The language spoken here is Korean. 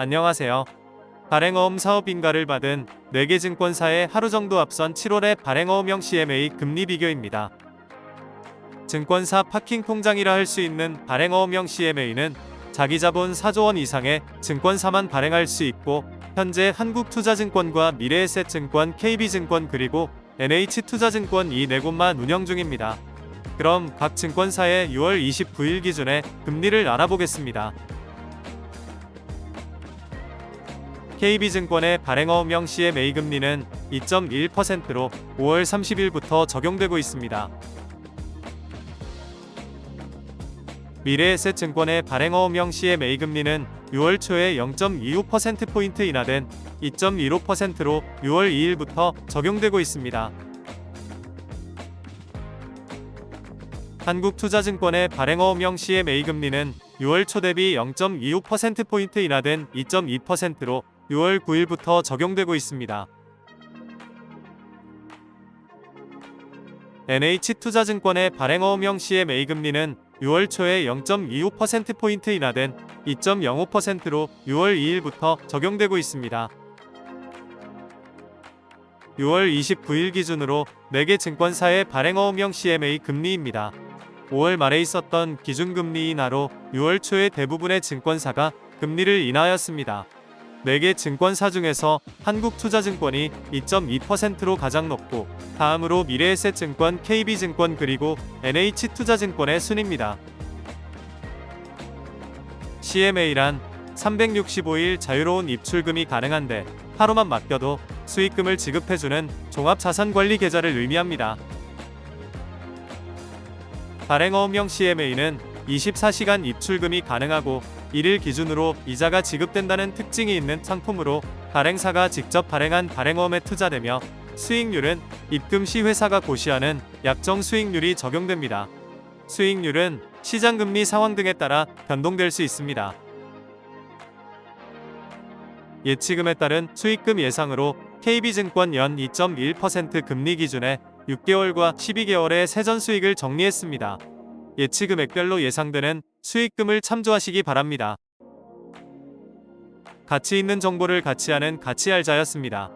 안녕하세요. 발행어음 사업 인가를 받은 4개 증권사의 하루 정도 앞선 7월의 발행어음형 CMA 금리 비교입니다. 증권사 파킹 통장이라 할 수 있는 발행어음형 CMA는 자기 자본 4조 원 이상의 증권사만 발행할 수 있고 현재 한국투자증권과 미래에셋증권, KB증권 그리고 NH투자증권 이 네 곳만 운영 중입니다. 그럼 각 증권사의 6월 29일 기준의 금리를 알아보겠습니다. KB증권의 발행어음형 CMA 금리는 2.1%로 5월 30일부터 적용되고 있습니다. 미래에셋증권의 발행어음형 CMA 금리는 6월 초에 0.25%포인트 인하된 2.15%로 6월 2일부터 적용되고 있습니다. 한국투자증권의 발행어음형 CMA 금리는 6월 초 대비 0.25%포인트 인하된 2.2%로 6월 9일부터 적용되고 있습니다. NH투자증권의 발행어음형 CMA 금리는 6월 초에 0.25%포인트 인하된 2.05%로 6월 2일부터 적용되고 있습니다. 6월 29일 기준으로 4개 증권사의 발행어음형 CMA 금리입니다. 5월 말에 있었던 기준금리 인하로 6월 초에 대부분의 증권사가 금리를 인하하였습니다. 4개 증권사 중에서 한국투자증권이 2.2%로 가장 높고 다음으로 미래에셋증권, KB증권 그리고 NH투자증권의 순입니다. CMA란 365일 자유로운 입출금이 가능한데 하루만 맡겨도 수익금을 지급해주는 종합자산관리 계좌를 의미합니다. 발행어음형 CMA는 24시간 입출금이 가능하고 1일 기준으로 이자가 지급된다는 특징이 있는 상품으로 발행사가 직접 발행한 발행어음에 투자되며 수익률은 입금 시 회사가 고시하는 약정 수익률이 적용됩니다. 수익률은 시장금리 상황 등에 따라 변동될 수 있습니다. 예치금에 따른 수익금 예상으로 KB증권 연 2.1% 금리 기준에 6개월과 12개월의 세전 수익을 정리했습니다. 예치 금액별로 예상되는 수익금을 참조하시기 바랍니다. 가치 있는 정보를 가치하는 가치알자였습니다.